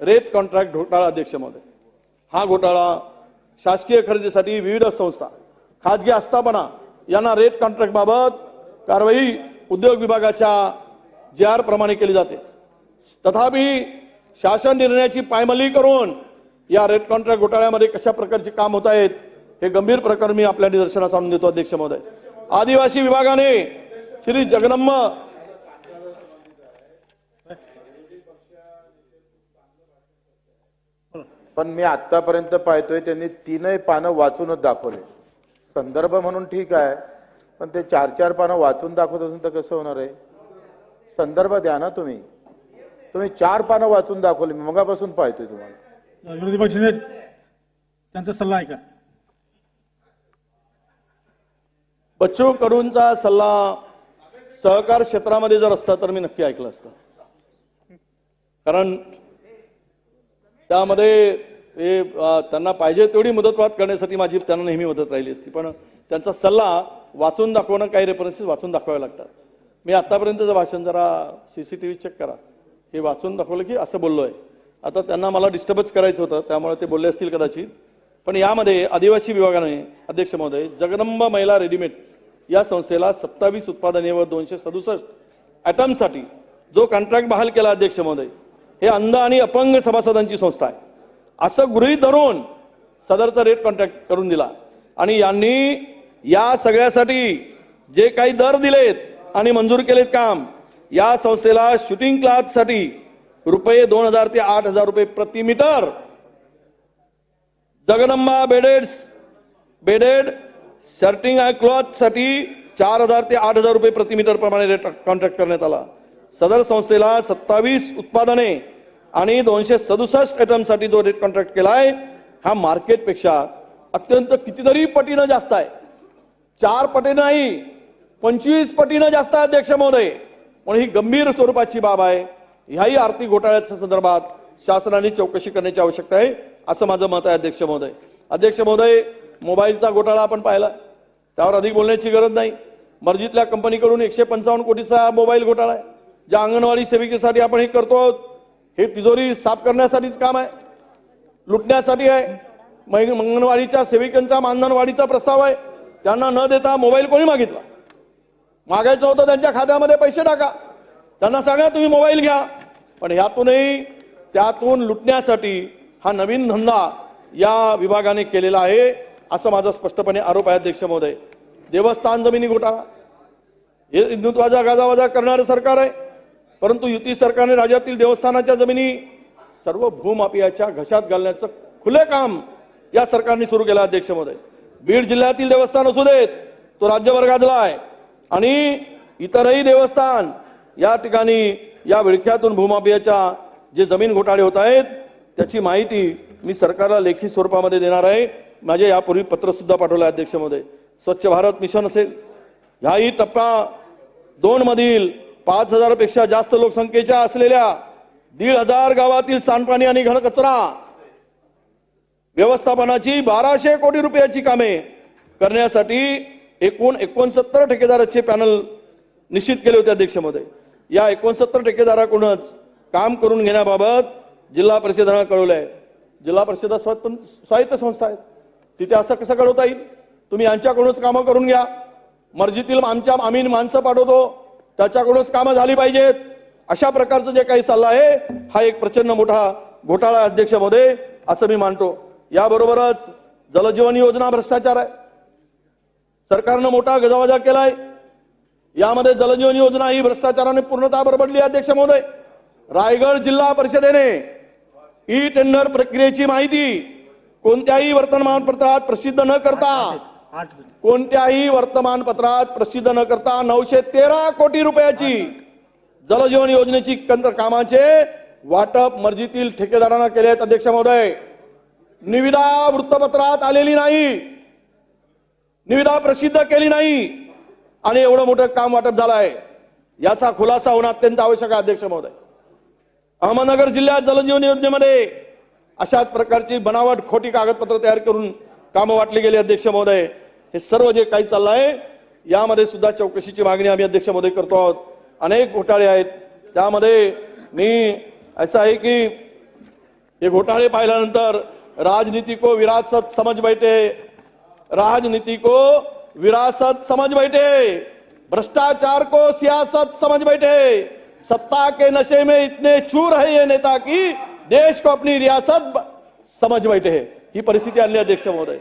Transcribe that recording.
Rate contract घोटाळा अध्यक्षमध्ये. हा घोटाळा शासकीय खरेदीसाठी विविध संस्था खाजगी आस्थापना यांना रेट कॉन्ट्रॅक्टबाबत कारवाई उद्योग विभागाच्या जे आर प्रमाणे केली जाते. तथापि शासन निर्णयाची पायमली करून या रेट कॉन्ट्रॅक्ट घोटाळ्यामध्ये कशा प्रकारचे काम होत आहेत हे गंभीर प्रकरण मी आपल्या निदर्शनास आणून देतो अध्यक्ष महोदय आदिवासी विभागाने श्री जगदंब पण मी आतापर्यंत पाहतोय त्यांनी तीनही पानं वाचूनच दाखवले. संदर्भ म्हणून ठीक आहे पण ते चार चार पानं वाचून दाखवत असेल तर कसं होणार आहे? संदर्भ द्या ना तुम्ही. तुम्ही चार पानं वाचून दाखवली मी मगापासून पाहतोय तुम्हाला. विरोधी पक्षनेते त्यांचा सल्ला आहे का? बच्चू कडूंचा सल्ला सहकार क्षेत्रामध्ये जर असता तर मी नक्की ऐकलं असतं. कारण त्यामध्ये हे त्यांना पाहिजे तेवढी मदतवाद करण्यासाठी माझी त्यांना नेहमी मदत राहिली असती. पण त्यांचा सल्ला वाचून दाखवणं काही रेफरन्सेस वाचून दाखवावे लागतात. मी आत्तापर्यंतचं भाषण जरा C C T V check करा. हे वाचून दाखवलं की असं बोललो आहे आता त्यांना मला डिस्टर्बच करायचं होतं त्यामुळे ते बोलले असतील कदाचित. पण यामध्ये आदिवासी विभागाने अध्यक्ष महोदय जगदंब महिला रेडीमेड या संस्थेला सत्तावीस उत्पादने व दोनशे सदुसष्ट ॲटमसाठी जो कॉन्ट्रॅक्ट बहाल केला अध्यक्ष महोदय हे अंध आणि अपंग सभासदांची संस्था आहे. असं गृहीत धरून सदरचा रेट कॉन्ट्रॅक्ट करून दिला. आणि यांनी या सगळ्यासाठी जे काही दर दिलेत आणि मंजूर केलेत काम या संस्थेला शूटिंग क्लाससाठी रुपये दोन हजार ते आठ हजार रुपये प्रति मीटर. जगदंबा बेडेड्स बेडेड शर्टिंग आणि क्लॉथसाठी चार हजार ते आठ हजार रुपये प्रति मीटर प्रमाणे रेट कॉन्ट्रॅक्ट करण्यात आला. सदर संस्थेला सत्तावीस उत्पादने आणि दोनशे सदुसष्ट आयटमसाठी जो रेट कॉन्ट्रॅक्ट केला आहे हा मार्केटपेक्षा अत्यंत कितीतरी पटीनं जास्त आहे. चार पटीनं नाही पंचवीस पटीनं जास्त आहे अध्यक्ष महोदय. म्हणून ही गंभीर स्वरूपाची बाब आहे. ह्याही आर्थिक घोटाळ्याच्या संदर्भात शासनाने चौकशी करण्याची आवश्यकता आहे असं माझं मत आहे अध्यक्ष महोदय. अध्यक्ष महोदय मोबाईलचा घोटाळा आपण पाहिला. त्यावर अधिक बोलण्याची गरज नाही. मर्जीतल्या कंपनीकडून एकशे पंचावन्न कोटीचा मोबाईल घोटाळा आहे. ज्या अंगणवाडी सेविकेसाठी आपण हे करतो आहोत हे तिजोरी साफ करण्यासाठीच काम आहे लुटण्यासाठी आहे. मग अंगणवाडीच्या सेविकांचा मानधनवाढीचा प्रस्ताव आहे. त्यांना न देता मोबाईल कोणी मागितला? मागायचं होतं त्यांच्या खात्यामध्ये पैसे टाका. त्यांना सांगा तुम्ही मोबाईल घ्या. पण ह्यातूनही त्यातून लुटण्यासाठी हा नवीन धंदा या विभागाने केलेला आहे असं माझा स्पष्टपणे आरोप आहे अध्यक्ष महोदय. देवस्थान जमिनी घोटाळा. हे हिंदुत्वाचा गाजावाजा करणारं सरकार आहे. परंतु युती सरकारने राज्यातील देवस्थानाच्या जमिनी सर्व भूमाफियाच्या घशात घालण्याचं खुले काम या सरकारने सुरू केलं अध्यक्षमध्ये. अध्यक्ष महोदय बीड जिल्ह्यातील देवस्थान असू देत तो राज्यभर गाजला आहे. आणि इतरही देवस्थान या ठिकाणी या विळख्यातून भूमाफियाच्या जे जमीन घोटाळे होत आहेत त्याची माहिती मी सरकारला लेखी स्वरूपामध्ये देणार आहे. माझे यापूर्वी पत्रसुद्धा पाठवलं आहे अध्यक्षमध्ये. स्वच्छ भारत मिशन असेल. ह्याही टप्पा दोनमधील पाच हजारपेक्षा जास्त लोकसंख्येच्या असलेल्या दीड हजार गावातील सांडपाणी आणि घनकचरा व्यवस्थापनाची बाराशे कोटी रुपयाची कामे करण्यासाठी एकूण एकोणसत्तर ठेकेदाराचे पॅनल निश्चित केले होते अध्यक्ष या एकोणसत्तर ठेकेदाराकडूनच काम करून घेण्याबाबत जिल्हा परिषदेनं कळवलं आहे. जिल्हा परिषद स्वतंत्र स्वायत्त संस्था आहेत. तिथे असं कसं कळवता येईल? तुम्ही यांच्याकडूनच कामं करून घ्या. मर्जीतील आमच्या आम्ही माणसं पाठवतो. त्याच्याकडूनच कामं झाली पाहिजेत. अशा प्रकारचं जे काही सल्ला आहे हा एक प्रचंड मोठा घोटाळा आहे, अध्यक्ष असं मी मानतो. याबरोबरच जलजीवन योजना भ्रष्टाचार आहे. सरकारनं मोठा गजावाजा केलाय. यामध्ये जलजीवन योजना ही भ्रष्टाचाराने पूर्णतः बरबडली अध्यक्ष महोदय. रायगड जिल्हा परिषदेने ई टेंडर प्रक्रियेची माहिती कोणत्याही वर्तमानपत्रात प्रसिद्ध न करता कोणत्याही वर्तमानपत्रात प्रसिद्ध न करता नऊशे तेरा कोटी रुपयाची जलजीवन योजनेची कंत्र कामाचे वाटप मर्जीतील ठेकेदारांना केले आहेत अध्यक्ष महोदय. निविदा वृत्तपत्रात आलेली नाही. निविदा प्रसिद्ध केली नाही. आणि एवढं मोठं काम वाटप झालं आहे याचा खुलासा होणं अत्यंत आवश्यक आहे अध्यक्ष महोदय. अहमदनगर जिल्ह्यात जलजीवन योजनेमध्ये अशाच प्रकारची बनावट खोटी कागदपत्र तयार करून कामं वाटली गेली अध्यक्ष महोदय. हे सर्व जे काही चाललं आहे यामध्ये सुद्धा चौकशीची मागणी आम्ही अध्यक्ष महोदय करतो आहोत. अनेक घोटाळे आहेत. त्यामध्ये मी असं आहे की हे घोटाळे पाहिल्यानंतर राजनीती को विरासत समज बैठे. राजनीती को विरासत समझ बैठे. भ्रष्टाचार को सियासत समझ बैठे. सत्ता के नशे में इतने चूर है ये नेता की देश को अपनी रियासत समझ बैठे ही परिस्थिती आणली अध्यक्ष महोदय.